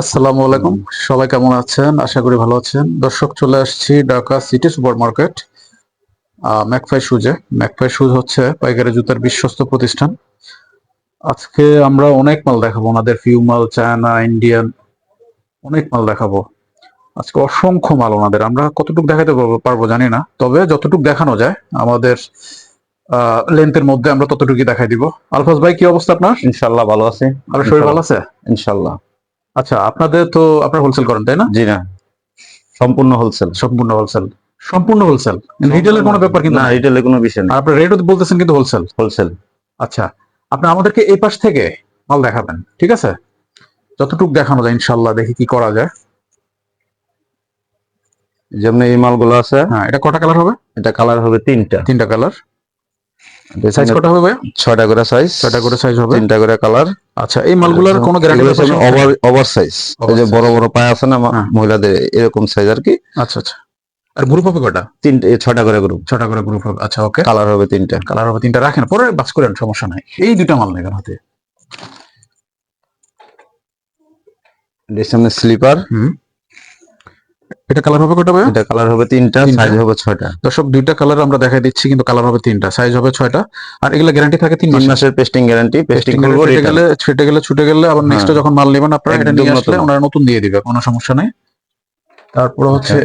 আসসালামু আলাইকুম। সবাই কেমন আছেন? আশা করি ভালো আছেন। দর্শক, চলে আসছি Dhaka city super market Macfy শুজে। ম্যাকফাই shoes হচ্ছে পাইকারি জুতার বিশ্বস্ত প্রতিষ্ঠান। আজকে আমরা অনেক মাল দেখাবো। ওনাদের ফিউ মাল, চায়না, ইন্ডিয়ান, অনেক মাল দেখাবো। আজকে অসংখ্য মাল ওনাদের। আমরা কতটুকু দেখাতে পারব জানি না। তবে যতটুকু দেখানো যায়, আমাদের লেন্থের মধ্যে আমরা ততটুকুই দেখাই দিব। আলফাজ ভাই কি অবস্থা আপনার? ইনশাল্লাহ ভালো আছি। আপনার শরীর ভালো আছে? ইনশাল্লাহ আচ্ছা আপনাদের তো আপনার হোলসেল করেন তাই না? জি না। সম্পূর্ণ হোলসেল সম্পূর্ণ হোলসেল সম্পূর্ণ হোলসেল রিটেলের কোনো ব্যাপার কিন্তু না না? রিটেলে কোনো বিষয় আর আপনার রেটও বলতেছেন কিন্তু হোলসেল হোলসেল আচ্ছা আপনি আমাদেরকে এই পাশ থেকে মাল দেখাবেন ঠিক আছে? যতটুকু দেখানো যায় ইনশাল্লাহ দেখি কি করা যায়। যেমন এই মালগুলো আছে। হ্যাঁ এটা কটা কালার হবে? এটা কালার হবে তিনটা। তিনটা কালার সাইজ কটা হবে ভাই? ছয়টা করে সাইজ ছয়টা করে সাইজ হবে। তিনটা করে কালার আচ্ছা এই মালগুলোর কোনো গ্যারান্টি ওভার ওভার সাইজ এই যে বড় বড় পায়ে আছে না হ্যাঁ। মহিলাদের এরকম সাইজ আর কি। আচ্ছা আচ্ছা। আর গ্রুপ হবে কটা? তিনটে ছয়টা করে গ্রুপ ছটা করে গ্রুপ হবে। আচ্ছা ওকে কালার হবে তিনটা। কালার হবে তিনটা। রাখেন পরে বাস করেন সমস্যা নাই। এই দুইটা মাল নেবেন হাতে। সামনে স্লিপার হুম। এটা কালার হবে কটা এটা কালার হবে তিনটা। সাইজ হবে ছয়টা। দর্শক দুইটা কালার আমরা দেখাই দিচ্ছি কিন্তু কালার হবে তিনটা সাইজ হবে ছয়টা। আর এগুলো গ্যারান্টি থাকে তিন মাসের। পেস্টিং গ্যারান্টি পেস্টিং করব গেলে ছুটে গেলে ছুটে গেলে আবার নেক্সট হ্যাঁ। যখন মাল নেবেন আপনারা এটা নিয়ে আসলে। ওনারা নতুন দিয়ে দিবে কোনো সমস্যা নেই। তারপরে হচ্ছে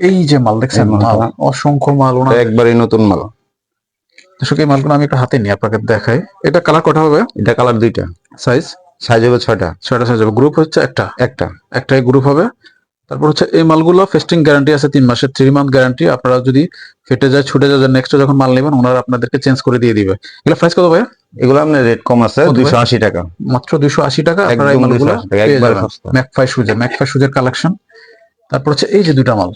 এই যে মাল দেখছেন মাল। অসংখ্য মাল ওনার। একবারই নতুন মাল। দর্শক এই মালগুলো আমি একটা হাতে নিয়ে আপনাকে দেখাই। এটা কালার কটা হবে? এটা কালার দুইটা। সাইজ সাইজ হবে ছয়টা। ছয়টা সাইজ হবে। গ্রুপ হচ্ছে একটা? একটা। একটাই গ্রুপ হবে। তারপর হচ্ছে এই মালগুলো ফেস্টিং গ্যারান্টি আছে তিন মাসের থ্রি মান্থ গ্যারান্টি আপনারা যদি ফেটে যায় ছুটে যায় নেক্সট যখন মাল নেবেন ওনারা আপনাদেরকে চেঞ্জ করে দিয়ে দিবে। এগুলো প্রাইস কত ভাই এগুলো আপনার রেট কম আছে দুইশো আশি টাকা। মাত্র দুইশো আশি টাকা আপনারা এই মালগুলো 280 টাকা, পেয়ে একবারে যাবেন। সস্তা। ম্যাকফাই সুজের ম্যাকফাই সুজের কালেকশন তারপর হচ্ছে এই যে দুটা মাল।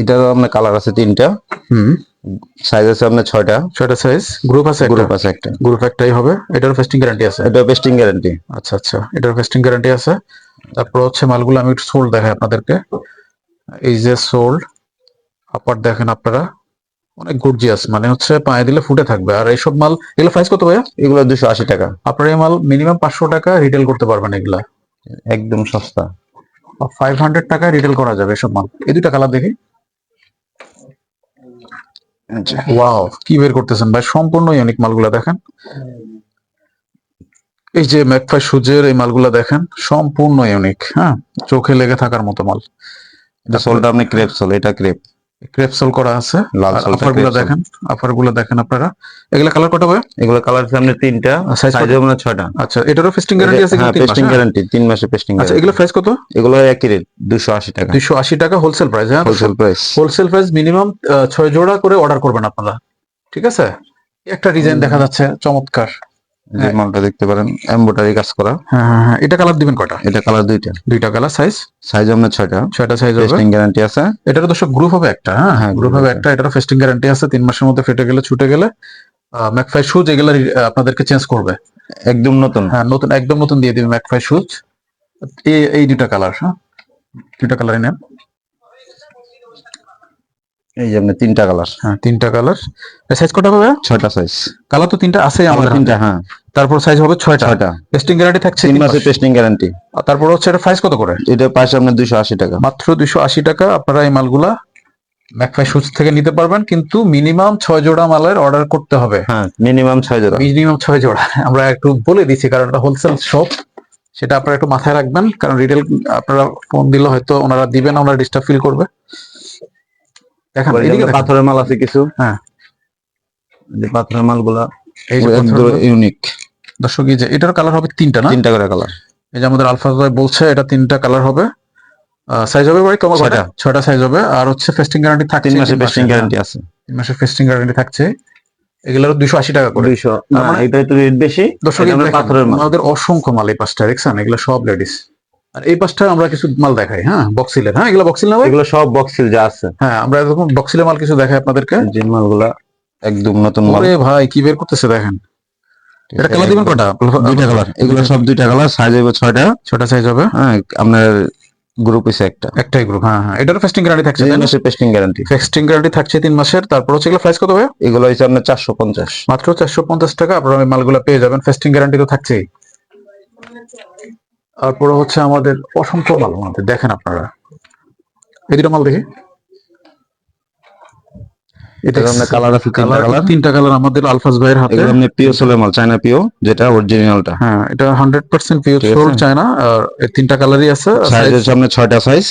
এটারও আপনার কালার আছে তিনটা। হুম। সাইজ আছে আপনার ছয়টা। ছয়টা সাইজ গ্রুপ আছে গ্রুপ আছে একটা। গ্রুপ একটাই হবে। এটার ফেস্টিং গ্যারান্টি আছে? এটা পেস্টিং গ্যারান্টি আচ্ছা আচ্ছা। এটার ফেস্টিং গ্যারান্টি আছে। তারপর হচ্ছে মালগুলো আমি একটু সোল্ড দেখাই আপনাদেরকে। এই যে সোল্ড আপার দেখেন আপনারা অনেক গর্জিয়াস মানে হচ্ছে পায়ে দিলে ফুটে থাকবে। আর এইসব মাল এগুলো প্রাইস কত ভাইয়া? এগুলো দুশো আশি টাকা। আপনারা এই মাল মিনিমাম পাঁচশো টাকা রিটেল করতে পারবেন এগুলা। একদম সস্তা। ফাইভ হান্ড্রেড টাকায় রিটেল করা যাবে এসব মাল। এই দুইটা কালার দেখি। ওয়াও কি বের করতেছেন ভাই? সম্পূর্ণ ইউনিক মালগুলা দেখেন। এই যে ম্যাকফাই সুজের এই মালগুলা দেখেন সম্পূর্ণ ইউনিক হ্যাঁ? চোখে লেগে থাকার মতো মাল। এটা সোলটা আপনি ক্রেপ সোল এটা ক্রেপ ক্রেপসল করা আছে। লাল সোলটা আফারগুলো দেখেন আফারগুলো দেখেন আপনারা। এগুলা কালার কত হবে এগুলো কালার সামনে তিনটা সাইজ হবে আপনার ছয়টা। আচ্ছা এটারও ফেস্টিং গ্যারান্টি আছে হ্যাঁ পেস্টিং? গ্যারান্টি তিন মাসে পেস্টিং আচ্ছা এগুলো প্রাইস কত? এগুলো একই রেট দুশো আশি টাকা। দুইশো আশি টাকা হোলসেল প্রাইস হ্যাঁ? Wholesale price wholesale price minimum ছয় জোড়া করে অর্ডার করবেন আপনারা। ঠিক আছে? একটা ডিজাইন দেখা যাচ্ছে চমৎকার। যে মালটা দেখতে পারেন এমব্রয়ডারি কাজ করা। হ্যাঁ হ্যাঁ হ্যাঁ। এটা কালার দিবেন কয়টা? এটা কালার দুইটা। দুইটা কালার সাইজ সাইজ আপনার ছয়টা। ছয়টা সাইজ হবে। পেস্টিং গ্যারান্টি আছে। এটার দর্শক গ্রুপ হবে একটা হ্যাঁ? হ্যাঁ, গ্রুপ হবে একটা এটারও ফেস্টিং গ্যারান্টি আছে। তিন মাসের মধ্যে ফেটে গেলে ছুটে গেলে ম্যাকফাই শুজ এগুলো আপনাদেরকে চেঞ্জ করবে। একদম নতুন। হ্যাঁ নতুন একদম নতুন দিয়ে দিবে ম্যাকফাই শুজ এই দুইটা কালার হ্যাঁ? দুইটা কালারই নেন। এই যে তিনটা কালার হ্যাঁ। তিনটা কালার সাইজ কটা হবে ছয়টা সাইজ কালার তো তিনটা আছে আমাদের তিনটা হ্যাঁ। তারপর সাইজ হবে ছয়টা। ছয়টা। টেস্টিং গ্যারান্টি থাকছে তিন মাসের মাস। পেস্টিং গ্যারান্টি আর তারপর হচ্ছে এটা প্রাইস কত করে? এটা পাশে আপনার দুশো আশি টাকা। মাত্র দুইশো আশি টাকা। আপনারা এই মালগুলা ম্যাকফাই শুজ থেকে নিতে পারবেন কিন্তু মিনিমাম ছয় জোড়া মালের অর্ডার করতে হবে। হ্যাঁ মিনিমাম ছয় জোড়া। মিনিমাম ছয় জোড়া। আমরা একটু বলে দিচ্ছি কারণ এটা হোলসেল শপ সেটা আপনারা একটু মাথায় রাখবেন কারণ রিটেল আপনারা ফোন দিলে হয়তো ওনারা দিবেন ওনারা ডিস্টার্ব ফিল করবে। দেখেন এদিকে পাথরের মাল আছে কিছু। হ্যাঁ। যে পাথরের মালগুলা এই ইউনিক দর্শক এই যে এটার কালার হবে তিনটা না? তিনটা করে কালার এই যে আমাদের আলফা ভাই বলছে এটা তিনটা কালার হবে। সাইজ হবে ভাই ছয়টা। ছয়টা সাইজ হবে। আর হচ্ছে ফেস্টিং গ্যারান্টি থাকছে তিন মাসের পেস্টিং গ্যারান্টি আছে। তিন মাসের ফেস্টিং গ্যারান্টি থাকছে। এগুলোর দুইশো আশি টাকা করে। দুইশো মানে- এটা একটু রেট বেশি। দর্শক আমাদের অসংখ্য মাল এই পাঁচটা দেখছেন? এগুলো সব লেডিস আর এই পাঁচটা আমরা কিছু মাল দেখাই হ্যাঁ? বক্সিলের হ্যাঁ? এগুলো বক্সিল না এগুলো সব বক্সিল যা আছে। হ্যাঁ আমরা এরকম বক্সিলের মাল কিছু দেখাই আপনাদেরকে। যে মালগুলা একদম নতুন মাল। ওরে ভাই কি বের করতেছে দেখেন। এটা কালার দিবেন কটা? দুইটা কালার এগুলো সব দুইটা কালার সাইজ হবে ছয়টা। ছটা সাইজ হবে? হ্যাঁ আপনার গ্রুপ হইছে একটা। একটাই গ্রুপ হ্যাঁ হ্যাঁ। এটার ফেস্টিং গ্যারান্টি থাকছে তিন মাসের পেস্টিং গ্যারান্টি ফেস্টিং গ্যারান্টি থাকছে তিন মাসের। তারপর হচ্ছে এগুলো প্রাইস কত হবে এগুলো হইছে আপনার চারশো পঞ্চাশ। মাত্র চারশো পঞ্চাশ টাকা আপনারা মালগুলো পেয়ে যাবেন। ফেস্টিং গ্যারান্টি তো থাকছেই। তারপরে হচ্ছে আমাদের অসংখ্য মাল আমাদের দেখেন আপনারা। এই দুটো মাল দেখি। এটা কালার আছে তিনটা কালার। কালার। তিনটা কালার আমাদের আলফাজ ভাইয়ের হাতে। এগুলো আপনি পিও সোলের মাল চায়না পিও যেটা অরিজিনালটা হ্যাঁ এটা সোল চায়না আর এই তিনটা কালারই আছে। সাইজ হচ্ছে আপনার ছয়টা সাইজ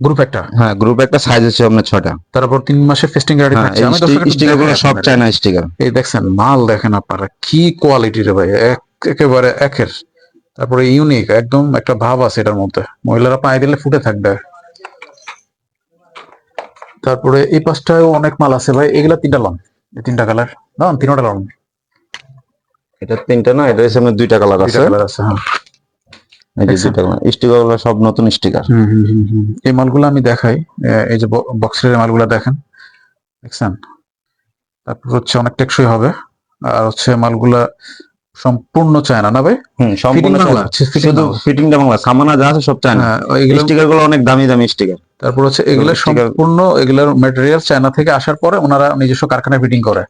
গ্রুপ একটা। হ্যাঁ গ্রুপ একটা সাইজ হচ্ছে আপনার ছয়টা। তারপর তিন মাসের ফেস্টিং গ্যারান্টি হ্যাঁ থাকছে। আমি স্টিকারগুলো সব চায়না স্টিকার এই দেখছেন মাল দেখেন আপনারা কি কোয়ালিটি রে ভাই এক একেবারে একের। তারপরে ইউনিক একদম একটা ভাব আছে এটার মধ্যে। মহিলারা পায়ে দিলে ফুটে থাকবে। তারপরে এই পাশটায় অনেক মাল আছে ভাই। এগুলা তিনটা লন তিনটা কালার না তিনটা লন এটা তিনটা না এটা আপনার দুইটা কালার আছে। কালার আছে হ্যাঁ। এই যে দুইটা কালার স্টিকারগুলো সব নতুন স্টিকার হুম, হুম, হুম, হুম। এই মালগুলো আমি দেখাই। এই যে বক্সের মালগুলো দেখেন। দেখছেন? তারপর হচ্ছে অনেক টেকসই হবে। আর হচ্ছে মালগুলা সম্পূর্ণ চায়না না ভাই? সম্পূর্ণ। শুধু। ফিটিংটা বাংলা সামানা যা আছে সব চায়না। হ্যাঁ, স্টিকারগুলো অনেক দামি দামি স্টিকার তারপর হচ্ছে এগুলো সম্পূর্ণ এগুলোর ম্যাটেরিয়াল চায়না থেকে আসার পরে ওনারা নিজস্ব কারখানায় ফিটিং করে।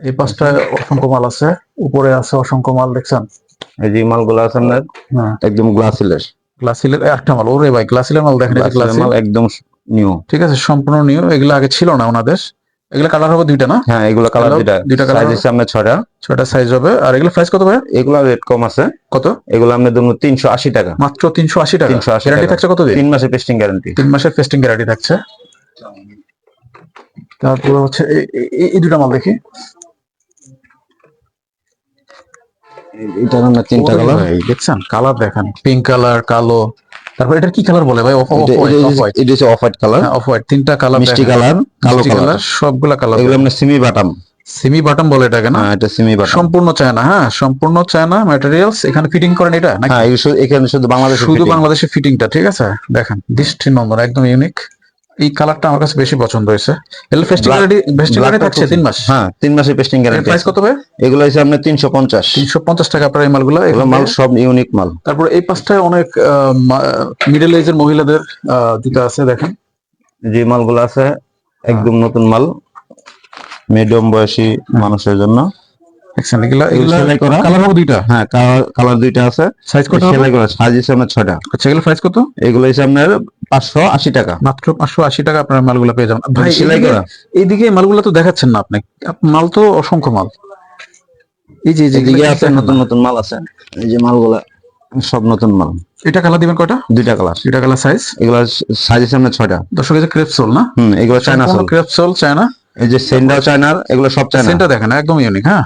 এই পাঁচটা অসংখ্য মাল আছে। উপরে আছে অসংখ্য মাল দেখছেন? এই যে মালগুলো আছে আপনার হ্যাঁ। একদম গ্লাসিলের গ্লাসিলের একটা মাল ওরে ভাই গ্লাসিলের মাল দেখেন গ্লাসিলের মাল একদম নিউ ঠিক আছে সম্পূর্ণ নিউ এগুলো আগে ছিল না ওনাদের। এগুলো কালার হবে দুইটা না? হ্যাঁ এগুলো কালার দুইটা। দুইটা হবে? হচ্ছে আপনার ছয়টা। ছয়টা সাইজ হবে। আর এগুলো প্রাইস কত ভাই এগুলো রেট কম আছে। কত? এগুলো আপনার ধরুন তিনশো আশি টাকা। মাত্র তিনশো আশি টাকা? 380 গ্যারান্টি থাকছে কত তিন মাসের পেস্টিং গ্যারান্টি তিন মাসের ফেস্টিং গ্যারান্টি থাকছে। তারপরে হচ্ছে এই- দুটা মাল দেখি। এটা আপনার তিনটা কালার দেখছেন? কালার দেখেন। পিঙ্ক কালার কালো। তারপর এটার কি কালার বলে ভাই? অফ হোয়াইট এটা হচ্ছে- off white colour off white তিনটা কালার মিষ্টি কালার কালো কালার সবগুলা কালার এগুলো আমরা সিমি বাটাম সেমি বাটাম বলে এটাকে না? হ্যাঁ এটা সেমি বাটাম সম্পূর্ণ চায়না হ্যাঁ সম্পূর্ণ চায়না ম্যাটেরিয়ালস এখানে ফিটিং করেন এটা নাকি? হ্যাঁ এখানে শুধু বাংলাদেশ শুধু বাংলাদেশে ফিটিংটা ঠিক আছে? দেখেন দৃষ্টি নন্দন একদম ইউনিক এই কালারটা আমার কাছে বেশি পছন্দ হয়েছে। এগুলো ফেস্টিভ্যাল ফেস্টিভ্যাল থাকছে তিন মাস। হ্যাঁ তিন মাসের পেস্টিং গ্যারান্টি প্রাইস কত ভাই? এগুলো হচ্ছে আপনার তিনশো পঞ্চাশ। তিনশো পঞ্চাশ টাকা আপনার এই মালগুলো এগুলো মাল সব ইউনিক মাল। তারপর এই পাশটায় অনেক মিডল এজের মহিলাদের জুতা আছে দেখেন। যে মালগুলো আছে একদম নতুন মাল। মিডিয়াম বয়সী মানুষের জন্য? কালার হবে দুইটা। হ্যাঁ কালার দুইটা আছে। সাইজ কত সেলাই করা। সাইজ আপনার ছয়টা। আচ্ছা এগুলো প্রাইস কত? এগুলো হচ্ছে আপনার পাঁচশো আশি টাকা। মাত্র পাঁচশো আশি টাকা আপনার মালগুলো পেয়ে যাবেন। ভাই সেলাই এইদিকে- করা এইদিকে মালগুলো তো দেখাচ্ছেন না আপনি। মাল তো অসংখ্য মাল। এই যে এদিকে আছে নতুন নতুন মাল আছে। এই যে মালগুলা সব নতুন মাল। এটা কালার দিবেন কয়টা? দুইটা কালার। দুইটা কালার সাইজ এগুলো সাইজ আছে আপনার ছয়টা। দর্শক এই যে ক্রেপসোল না? হুম এগুলো চায়না সোল ক্রেপসোল চায়না? এই যে চায়নার এগুলো সব চায়না। সেন্টার দেখেন একদম ইউনিক হ্যাঁ?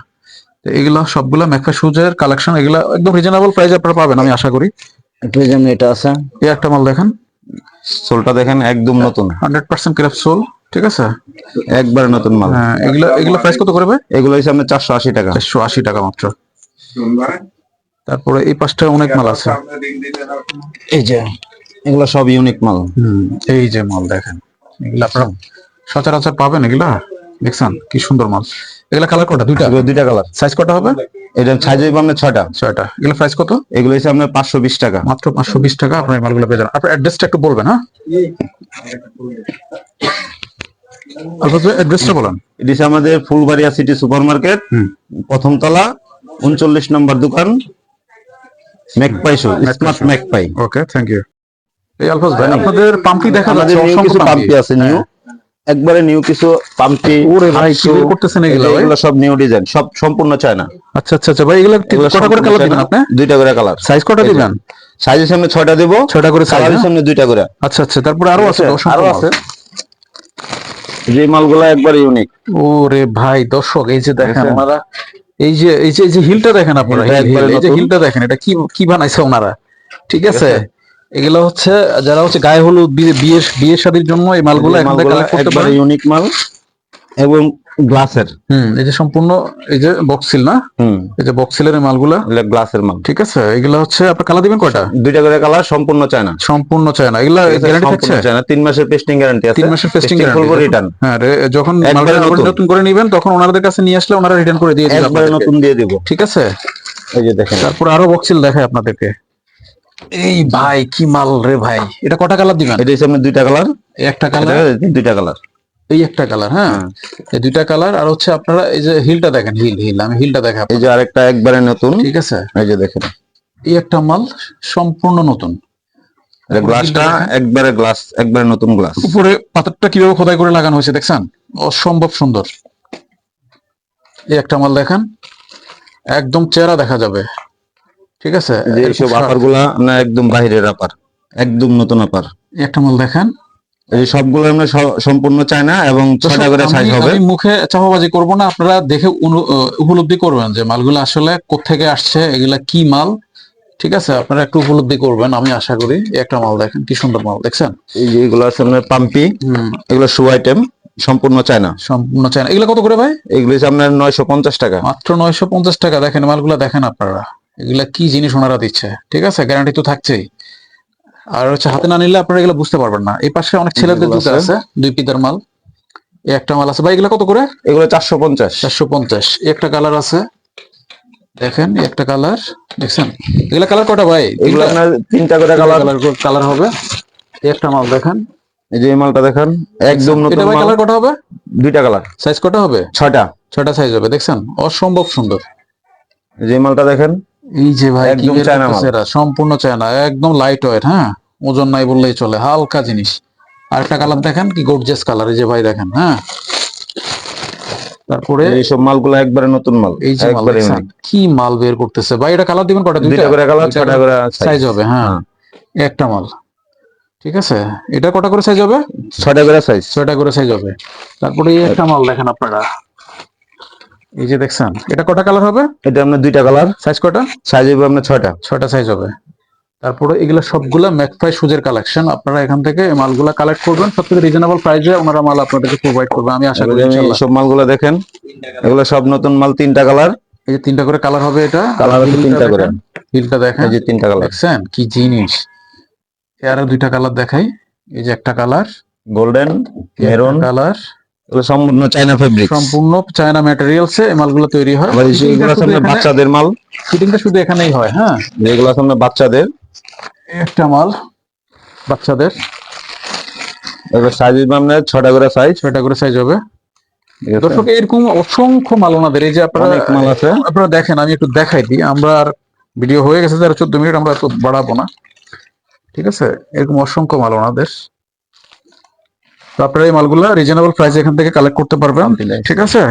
এগুলো সবগুলো ম্যাকফা শুজের কালেকশন এগুলো একদম রিজনেবল প্রাইস আপনারা পাবেন আমি আশা করি। এটা আছে। এই একটা মাল দেখেন। সোলটা দেখেন একদম নতুন। 100% ক্র্যাপ সোল ঠিক আছে? একবারে নতুন মাল। হ্যাঁ এগুলো এগুলো প্রাইস কত করবে এগুলো হইছে আপনার চারশো আশি টাকা। চারশো আশি টাকা মাত্র। তারপরে এই পাঁচটা অনেক মাল আছে। এই যে এগুলো সব ইউনিক মাল। হুম, এই যে মাল দেখেন। এগুলো আপনারা সচরাচর পাবেন এগুলা? দেখছেন? কি সুন্দর মাল। এগুলা কালার কটা দুইটা? দুইটা কালার সাইজ কটা হবে? এটা সাইজ হইব আপনার ছয়টা। ছয়টা। এগুলো প্রাইস কত? এগুলো হচ্ছে আপনার পাঁচশো বিশ টাকা। মাত্র পাঁচশো বিশ টাকা আপনার মালগুলো পেয়ে যাবেন। আপনার অ্যাড্রেসটা একটু বলবেন হ্যাঁ? অ্যাড্রেসটা বলেন। এটি হচ্ছে আমাদের ফুলবাড়িয়া সিটি সুপার মার্কেট হুম। প্রথম তলা উনচল্লিশ নম্বর দোকান Macpie shoe smart Macpie. Okay thank you এই আলফাজ ভাই আপনাদের পাম্পি দেখা যাচ্ছে অসংখ্য পাম্পি আছে নিউ একবারে নিউ কিছু পাম্পি ওরে ভাই, কি বের করতেছেন এগুলা? এগুলো সব নিউ ডিজাইন সব সম্পূর্ণ চায়না। আচ্ছা আচ্ছা আচ্ছা ভাই এগুলো কটা করে কালার দিবেন আপনি? দুইটা করে কালার সাইজ কটা দিবেন? সাইজের সামনে ছয়টা দেবো ছয়টা করে সাইজ কালারের সামনে দুইটা করে। আচ্ছা আচ্ছা তারপরে আরও আছে আরও আছে। যে মালগুলো একবারে ইউনিক ওরে ভাই দর্শক এই যে দেখেন? ওনারা এই যে এই যে হিলটা দেখেন আপনারা এই যে হিলটা দেখেন এটা কি কি বানাইছে ওনারা? ঠিক আছে? এগুলো হচ্ছে যারা হচ্ছে গায়ে হলুদ বিয়ে বিয়ে শাদীর জন্য এই মালগুলো এখান থেকে কালেক্ট করতে পারেন। ইউনিক মাল এবং গ্লাসের হুম এই যে সম্পূর্ণ এই যে বক্সিল না? হুম। এই যে বক্সিলের মালগুলা? গ্লাসের মাল। ঠিক আছে এগুলো হচ্ছে আপনার কালার দিবেন কয়টা? দুইটা করে কালার সম্পূর্ণ চায়না। সম্পূর্ণ চায় না এগুলা গ্যারান্টি থাকছে? চায়না। তিন মাসের পেস্টিং গ্যারান্টি আছে। তিন মাসের টেস্টিং করব গ্যারান্টি রিটার্ন হ্যাঁ রে- যখন মালটা নতুন। নতুন করে নেবেন তখন ওনাদের কাছে নিয়ে আসলে ওনারা রিটার্ন করে দিয়ে দিবেন একবারে নতুন দিয়ে দিব। ঠিক আছে? এই যে দেখেন। তারপর আরও বক্সিল দেখায় আপনাদেরকে। এই ভাই কি মাল রে ভাই? এটা কটা কালার দিবেন? এটা হচ্ছে আপনার দুইটা কালার। একটা কালার? দুইটা কালার। এই একটা কালার হ্যাঁ? এই দুইটা কালার আর হচ্ছে আপনারা এই যে হিলটা দেখেন হিল হিল আমি হিলটা দেখাবো এই যে আরেকটা একবারে নতুন। ঠিক আছে। এই যে দেখেন। এই একটা মাল সম্পূর্ণ নতুন। গ্লাসটা একবারে গ্লাস একবারে নতুন গ্লাস। উপরে পাথরটা কীভাবে খোদাই করে লাগানো হয়েছে দেখছেন? অসম্ভব সুন্দর। এই একটা মাল দেখেন একদম চেহারা দেখা যাবে। ঠিক আছে? এইসব আপারগুলা আপনার একদম বাইরের আপার একদম নতুন আপার একটা মাল দেখেন। এই সবগুলো আমরা সম্পূর্ণ চায়না এবং ছয়টা করে সাইজ হবে। আমি মুখে চাপাবাজি করব না আপনারা দেখে উপলব্ধি করবেন যে মালগুলো আসলে কোত্থেকে আসছে এগুলা কি মাল? ঠিক আছে আপনারা একটু উপলব্ধি করবেন আমি আশা করি একটা মাল দেখেন কি সুন্দর মাল দেখছেন? এই যে এগুলো আছে আপনার পাম্পি এগুলো শু আইটেম সম্পূর্ণ চায়না। সম্পূর্ণ চায়না। এগুলো কত করে ভাই? এগুলো আপনার নয়শো পঞ্চাশ টাকা। মাত্র নয়শো পঞ্চাশ টাকা দেখেন মালগুলো দেখেন আপনারা। এগুলা কি জিনিস ওনারা দিচ্ছে? ঠিক আছে? গ্যারান্টি তো থাকছেই। আর হচ্ছে হাতে না নিলে আপনারা এগুলো বুঝতে পারবেন না। এই পাশে অনেক ছেলেদের জুতা আছে। দুই পিতার মাল। একটা মাল আছে। ভাই এগুলো কত করে? এগুলো চারশো পঞ্চাশ। চারশো পঞ্চাশ। একটা কালার আছে। দেখেন একটা কালার। দেখছেন? এগুলা কালার কটা ভাই? এগুলো আপনার তিনটা করে কালার। কালার হবে। একটা মাল দেখেন। এই যে এই মালটা দেখেন একদম নতুন মাল। কালার কটা হবে? দুইটা কালার। সাইজ কটা হবে? ছয়টা। ছয়টা সাইজ হবে। দেখছেন? অসম্ভব সুন্দর। যে এই মালটা দেখেন এই যে ভাই কি এরা, সম্পূর্ণ চায়না একদম লাইট ওয়েট হ্যাঁ? ওজন নাই বললেই চলে হালকা জিনিস। আর একটা কালার দেখেন কি গর্জিয়াস কালার এই যে ভাই দেখেন হ্যাঁ? তারপরে এইসব মালগুলো একবারে নতুন মাল এই যে একবারে কি মাল বের করতেছে? ভাই এটা কালার দিবেন কটা? দুইটা? করে কালার ছয়টা করে সাইজ হবে হ্যাঁ। একটা মাল। ঠিক আছে? এটা কটা করে সাইজ হবে? ছয়টা করে সাইজ ছয়টা করে সাইজ হবে। তারপরে এই একটা মাল দেখেন আপনারা। এই যে দেখছেন এটা কটা কালার হবে? এটা আপনার দুইটা কালার সাইজ কটা? সাইজ হবে আপনার ছয়টা। ছয়টা সাইজ হবে। তারপরে এগুলা সবগুলা ম্যাকফাই সুজের কালেকশন আপনারা এখান থেকে মালগুলা কালেক্ট করবেন। সব থেকে রিজনেবল প্রাইসে ওনারা মাল আপনাদেরকে প্রোভাইড করবে। আমি আশা করি আমি মালগুলো দেখেন। এগুলো সব নতুন মাল তিনটা কালার এই যে তিনটা করে কালার হবে এটা। কালার আছে তিনটা করে। হিলটা দেখেন। এই যে তিনটা কালার দেখছেন? কি জিনিস। এর দুইটা কালার দেখাই। এই যে একটা কালার গোল্ডেন মেরুন কালার সম্পূর্ণ চায়না ফেব্রিক সম্পূর্ণ চায়না ম্যাটেরিয়ালসে এই মালগুলো তৈরি হয়। আবার এগুলো আছে বাচ্চাদের মাল। ফিটিংটা শুধু এখানেই হয় হ্যাঁ? বাচ্চাদের। এই একটা মাল বাচ্চাদের। এগুলো সাইজ আপনার ছয়টা করে সাইজ ছয়টা করে সাইজ হবে। দর্শক এরকম অসংখ্য মাল ওনাদের। এই যে আপনারা মাল আছে। আপনারা দেখেন আমি একটু দেখাই দিই। আমরা আর ভিডিও হয়ে গেছে চোদ্দ মিনিট আমরা এত বাড়াবো না। ঠিক আছে? এরকম অসংখ্য মাল ওনাদের। তো আপনারা এই মালগুলা রিজনেবল প্রাইসে এখান থেকে কালেক্ট করতে পারবেন। ঠিক আছে?